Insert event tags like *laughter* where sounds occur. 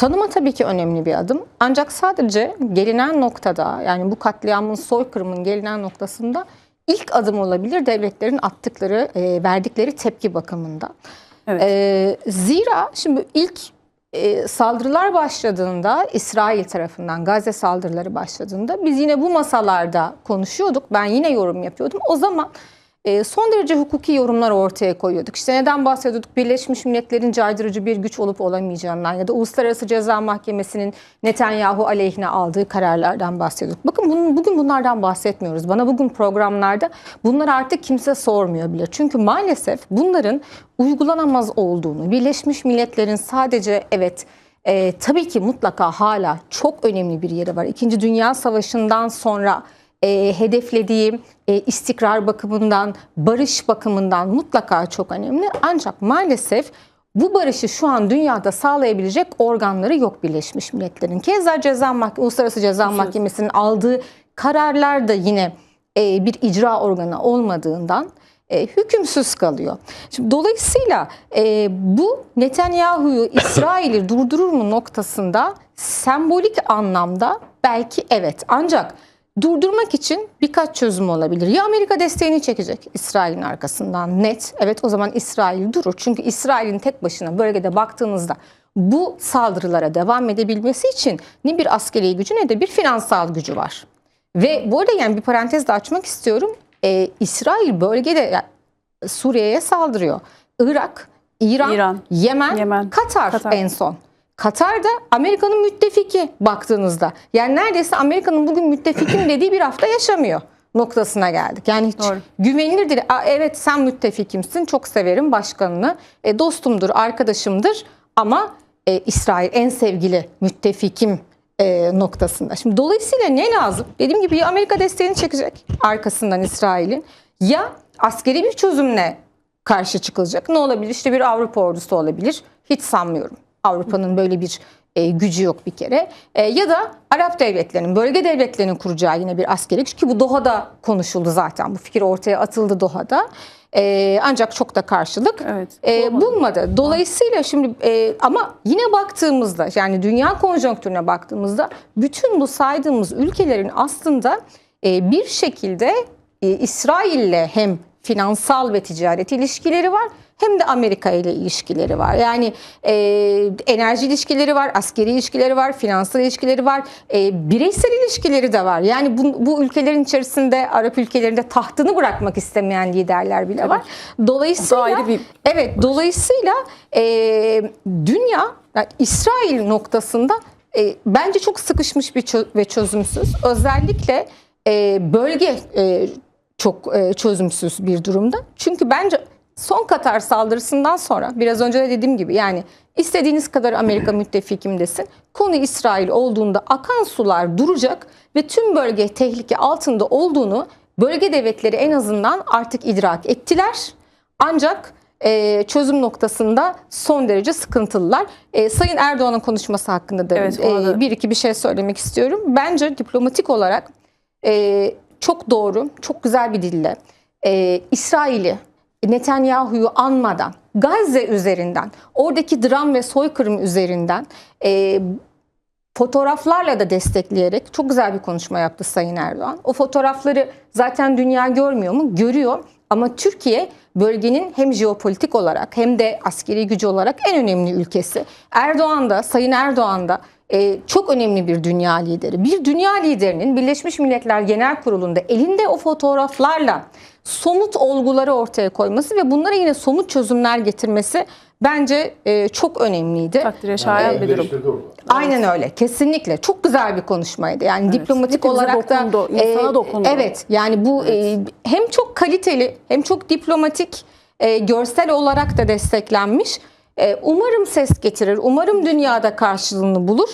Tanıma tabii ki önemli bir adım. Ancak sadece gelinen noktada yani bu katliamın soykırımın gelinen noktasında ilk adım olabilir devletlerin attıkları, e, verdikleri tepki bakımında. Evet. E, zira şimdi ilk e, saldırılar başladığında İsrail tarafından Gazze saldırıları başladığında biz yine bu masalarda konuşuyorduk. Ben yine yorum yapıyordum. O zaman e, son derece hukuki yorumlar ortaya koyuyorduk. İşte neden bahsediyorduk? Birleşmiş Milletler'in caydırıcı bir güç olup olamayacağından ya da Uluslararası Ceza Mahkemesi'nin Netanyahu aleyhine aldığı kararlardan bahsediyorduk. Bakın bunun, bugün bunlardan bahsetmiyoruz. Bana bugün programlarda bunları artık kimse sormuyor bile. Çünkü maalesef bunların uygulanamaz olduğunu, Birleşmiş Milletler'in sadece evet e, tabii ki mutlaka hala çok önemli bir yeri var. İkinci Dünya Savaşı'ndan sonra e, hedeflediği e, istikrar bakımından, barış bakımından mutlaka çok önemli. Ancak maalesef bu barışı şu an dünyada sağlayabilecek organları yok Birleşmiş Milletler'in. Keza Ceza Mahkemesi, Uluslararası Ceza Mahkemesi'nin aldığı kararlar da yine e, bir icra organı olmadığından e, hükümsüz kalıyor. Şimdi dolayısıyla e, bu Netanyahu'yu *coughs* İsrail'i durdurur mu noktasında sembolik anlamda belki evet. Ancak durdurmak için birkaç çözüm olabilir. Ya Amerika desteğini çekecek İsrail'in arkasından net. Evet o zaman İsrail durur. Çünkü İsrail'in tek başına bölgede baktığınızda bu saldırılara devam edebilmesi için ne bir askeri gücü ne de bir finansal gücü var. Ve bu arada yani bir parantez de açmak istiyorum. Ee, İsrail bölgede yani Suriye'ye saldırıyor. Irak, İran, İran, Yemen, Yemen, Katar, Katar. en son. Katar da Amerika'nın müttefiki baktığınızda. Yani neredeyse Amerika'nın bugün müttefikim dediği bir hafta yaşamıyor noktasına geldik. Yani hiç Doğru. güvenilirdir. Aa, evet sen müttefikimsin, çok severim başkanını, e, dostumdur, arkadaşımdır ama e, İsrail en sevgili müttefikim e, noktasında. Şimdi dolayısıyla ne lazım? Dediğim gibi ya Amerika desteğini çekecek arkasından İsrail'in ya askeri bir çözümle karşı çıkılacak. Ne olabilir? İşte bir Avrupa ordusu olabilir. Hiç sanmıyorum. Avrupa'nın böyle bir e, gücü yok bir kere. E, ya da Arap devletlerinin, bölge devletlerinin kuracağı yine bir askeri güç ki bu Doha'da konuşuldu zaten. Bu fikir ortaya atıldı Doha'da. E, ancak çok da karşılık Evet, e, bulmadı. Dolayısıyla şimdi e, ama yine baktığımızda yani dünya konjonktürüne baktığımızda bütün bu saydığımız ülkelerin aslında e, bir şekilde e, İsrail'le hem finansal ve ticaret ilişkileri var hem de Amerika ile ilişkileri var. Yani e, enerji ilişkileri var, askeri ilişkileri var, finansal ilişkileri var, e, bireysel ilişkileri de var. Yani bu, bu ülkelerin içerisinde Arap ülkelerinde tahtını bırakmak istemeyen liderler bile var. Dolayısıyla ayrı bir evet dolayısıyla e, dünya yani İsrail noktasında e, bence çok sıkışmış bir çö- ve çözümsüz. Özellikle e, bölge e, çok e, çözümsüz bir durumda. Çünkü bence son Katar saldırısından sonra biraz önce de dediğim gibi yani istediğiniz kadar Amerika müttefikim desin. Konu İsrail olduğunda akan sular duracak ve tüm bölge tehlike altında olduğunu bölge devletleri en azından artık idrak ettiler. Ancak e, çözüm noktasında son derece sıkıntılılar. E, Sayın Erdoğan'ın konuşması hakkında da Evet, e, bir iki bir şey söylemek istiyorum. Bence diplomatik olarak e, çok doğru, çok güzel bir dille e, İsrail'i Netanyahu'yu anmadan Gazze üzerinden, oradaki dram ve soykırım üzerinden e, fotoğraflarla da destekleyerek çok güzel bir konuşma yaptı Sayın Erdoğan. O fotoğrafları zaten dünya görmüyor mu? Görüyor. Ama Türkiye bölgenin hem jeopolitik olarak hem de askeri gücü olarak en önemli ülkesi. Erdoğan da, Sayın Erdoğan da e, çok önemli bir dünya lideri. Bir dünya liderinin Birleşmiş Milletler Genel Kurulu'nda elinde o fotoğraflarla somut olguları ortaya koyması ve bunlara yine somut çözümler getirmesi bence e, çok önemliydi. takdire şayan bir durum. Birleştirdi orada. Aynen öyle. Kesinlikle. Çok güzel bir konuşmaydı. Yani Evet. diplomatik Hepimize olarak da dokundu, insana dokundu. Evet. Yani bu e, hem çok kaliteli hem çok diplomatik e, görsel olarak da desteklenmiş. E, umarım ses getirir. Umarım dünyada karşılığını bulur.